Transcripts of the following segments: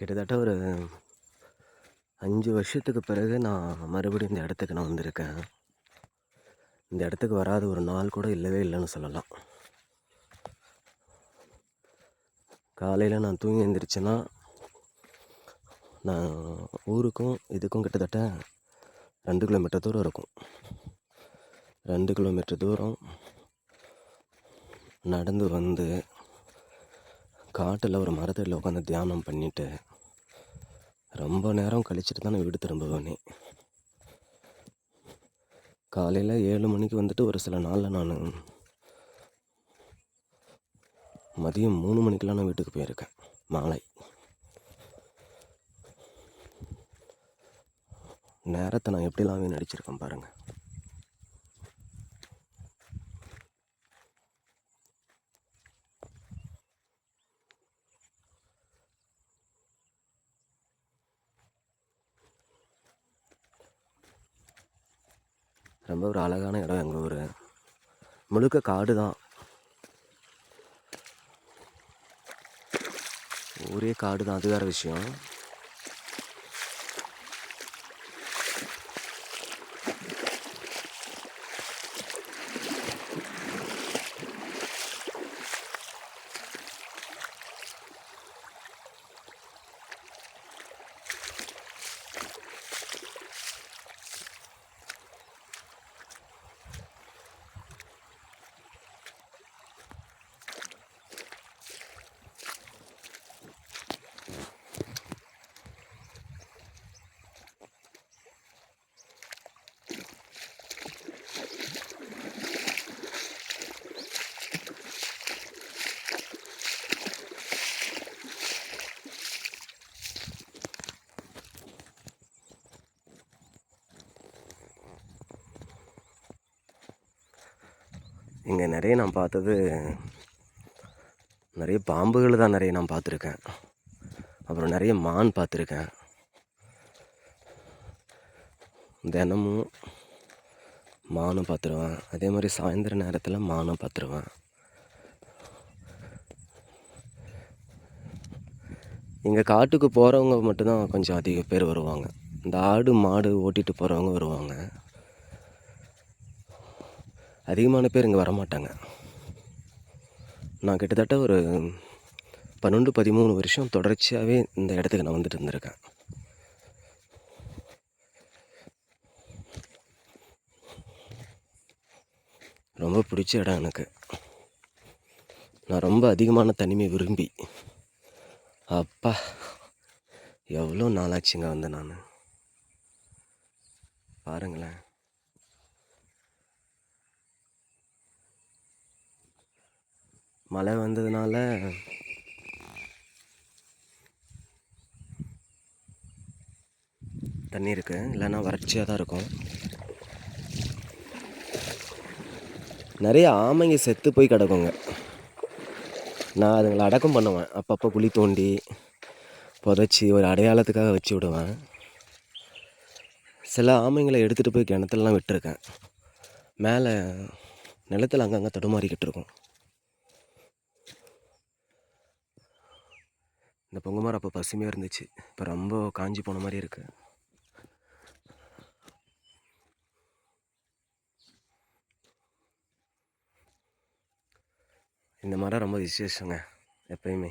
கிட்டத்தட்ட ஒரு அஞ்சு வருஷத்துக்கு பிறகு நான் மறுபடியும் இந்த இடத்துக்கு நான் வந்திருக்கேன். இந்த இடத்துக்கு வராத ஒரு நாள் கூட இல்லவே இல்லைன்னு சொல்லலாம். காலையில் நான் தூங்கி எழுந்திரிச்சேன்னா நான் ஊருக்கும் இதுக்கும் கிட்டத்தட்ட ரெண்டு கிலோமீட்டர் தூரம் இருக்கும். ரெண்டு கிலோமீட்டர் தூரம் நடந்து வந்து காட்டில் ஒரு மரத்தடியில் உட்காந்து தியானம் பண்ணிவிட்டு ரொம்ப நேரம் கழிச்சிட்டு தான் நான் வீடு திரும்புவேனே. காலையில் ஏழு மணிக்கு வந்துட்டு ஒரு சில நாளில் நான் மதியம் மூணு மணிக்கெலாம் நான் வீட்டுக்கு போயிருக்கேன் மாலை. நேரத்தை நான் எப்படிலாம் வீணடிச்சிருக்கேன் பாருங்கள் ரொம்ப ஒரு அழகான இடம் எங்கள் ஊர். முழுக்க காடு தான். ஊரே காடு தான். அது வேறு விஷயம். இங்கே நிறைய நான் பார்த்தது நிறைய பாம்புகள் தான் நிறைய நான் பார்த்துருக்கேன். அப்புறம் நிறைய மான் பார்த்துருக்கேன். தினமும் மானும் பார்த்துருவேன். அதே மாதிரி சாயந்தர நேரத்தில் மானும் பார்த்துருவேன். இங்கே காட்டுக்கு போகிறவங்க மட்டும்தான் கொஞ்சம் அதிக பேர் வருவாங்க. இந்த ஆடு மாடு ஓட்டிகிட்டு போகிறவங்க வருவாங்க. அதிகமான பேர் இங்கே வரமாட்டாங்க. நான் கிட்டத்தட்ட ஒரு பன்னெண்டு பதிமூணு வருஷம் தொடர்ச்சியாகவே இந்த இடத்துக்கு நான் வந்துட்டு இருந்திருக்கேன். ரொம்ப பிடிச்ச இடம் எனக்கு. நான் ரொம்ப அதிகமான தனிமை விரும்பி. அப்பா எவ்வளோ நாளாச்சுங்க வந்து நான்? பாருங்களேன். மழை வந்ததுனால தண்ணி இருக்கு. இல்லைன்னா வறட்சியாக தான் இருக்கும். நிறைய ஆமைங்க செத்து போய் கிடக்குங்க. நான் அதுங்களை அடக்கம் பண்ணுவேன். அப்பப்போ குழி தோண்டி புதைச்சி ஒரு அடையாளத்துக்காக வச்சு விடுவேன். சில ஆமைங்களை எடுத்துகிட்டு போய் கிணத்துலலாம் விட்டுருக்கேன். மேலே நிலத்தில் அங்கங்கே தடுமாறிக்கிட்டு இருக்கும். இந்த பொங்க மரம் அப்போ பசுமையாக இருந்துச்சு. இப்போ ரொம்ப காஞ்சி போன மாதிரி இருக்கு. இந்த மரம் ரொம்ப விசேஷங்க எப்பயுமே.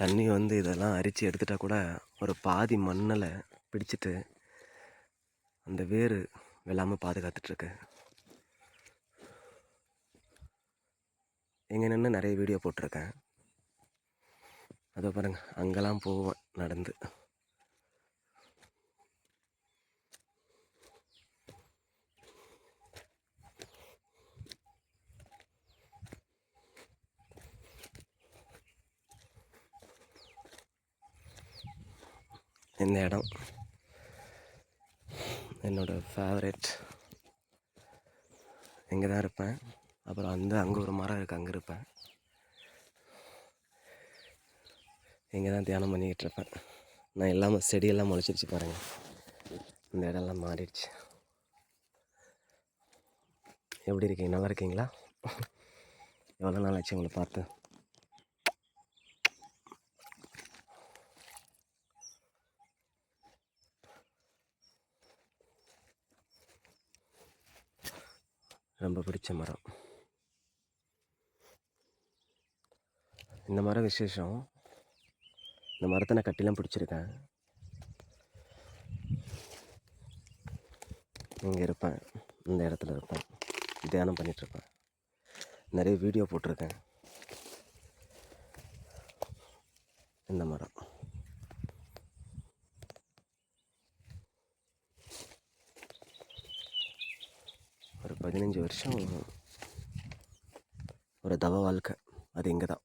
தண்ணி வந்து இதெல்லாம் அரித்து எடுத்துட்டா கூட ஒரு பாதி மண்ணில் பிடிச்சிட்டு அந்த வேர் வெள்ளாமல் பாதுகாத்துட்ருக்கு இங்கே நின்று நிறைய வீடியோ போட்டிருக்கேன். அதை பாருங்க அங்கெல்லாம் போவேன் நடந்து. இந்த இடம் என்னோடய ஃபேவரட் இங்கே தான் இருப்பேன். அப்புறம் அந்த அங்கே ஒரு மரம் இருக்குது அங்கே இருப்பேன். இங்கே தான் தியானம் பண்ணிக்கிட்டு இருப்பேன். நான் எல்லாமே செடியெல்லாம் முளைச்சிருச்சு பாருங்கள் இந்த இடம்லாம் மாறிடுச்சு. எப்படி இருக்கீங்க? நல்லா இருக்கீங்களா? எவ்வளோ நாள் ஆச்சு உங்களை பார்த்து? ரொம்ப பிடிச்ச மரம். இந்த மரம் விசேஷம் இந்த மரத்தை நான் கட்டிலாம் பிடிச்சிருக்கேன். இங்கே இருப்பேன். இந்த இடத்துல இருப்பேன். தியானம் பண்ணிகிட்ருப்பேன் நிறைய வீடியோ போட்டிருக்கேன். இந்த மரம். ஒரு பதினஞ்சு வருஷம் ஒரு தவ வாழ்க்கை. அது இங்கே தான்